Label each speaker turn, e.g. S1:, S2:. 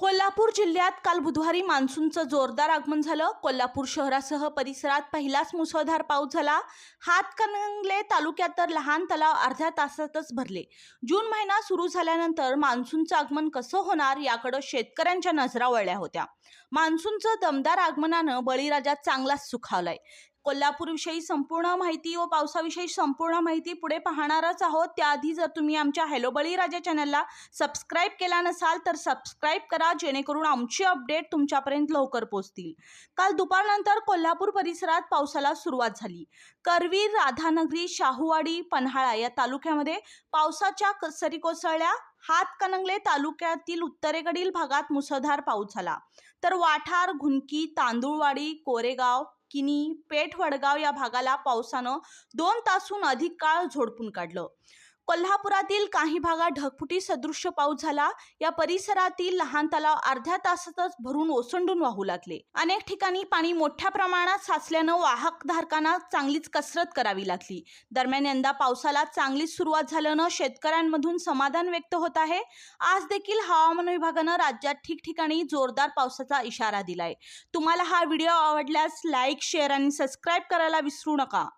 S1: कोल्हापूर जिल्ह्यात काल बुधवारी मान्सूनचं जोरदार आगमन झालं. कोल्हापूर शहरासह परिसरात पहिलाच मुसळधार पाऊस झाला. हातकणंगले तालुक्यात तर लहान तलाव अर्ध्या तासातच भरले. जून महिना सुरू झाल्यानंतर मान्सूनचं आगमन कसं होणार याकडं शेतकऱ्यांच्या नजरा वळल्या होत्या. मान्सूनचं दमदार आगमनानं बळीराजा चांगलाच सुखावलाय. कोल्हापूरविषयी संपूर्ण माहिती व पावसाविषयी संपूर्ण माहिती पुढे पाहणारच आहोत. त्याआधी जर तुम्ही आमच्या हॅलो बळीराजा चॅनलला सबस्क्राईब केला नसाल तर सबस्क्राईब करा जेणेकरून आमची अपडेट तुमच्यापर्यंत लवकर पोहोचतील. काल दुपारनंतर कोल्हापूर परिसरात पावसाला सुरुवात झाली. करवीर राधानगरी शाहूवाडी पन्हाळा या तालुक्यामध्ये पावसाच्या सरी कोसळल्या हातकणंगले तालुक्यातील उत्तरेकडील भागात मुसळधार पाऊस झाला. तर वाठार घुनकी तांदूळवाडी कोरेगाव किनी पेठ वडगाव या भागाला पावसानं दोन तासून अधिक काळ झोडपून काढलं. कोल्हापुरातील काही भागात ढगफुटी सदृश्य पाऊस झाला. या परिसरातील लहान तलाव अर्ध्या तासातच भरून ओसंडून वाहू लागले. अनेक ठिकाणी पाणी मोठ्या प्रमाणात साचल्यानं वाहकधारकांना चांगलीच कसरत करावी लागली. दरम्यान यंदा पावसाला चांगलीच सुरुवात झाल्यानं शेतकऱ्यांमधून समाधान व्यक्त होत आहे. आज देखील हवामान विभागानं राज्यात ठिकठिकाणी जोरदार पावसाचा इशारा दिलाय. तुम्हाला हा व्हिडिओ आवडल्यास लाईक शेअर आणि सबस्क्राईब करायला विसरू नका.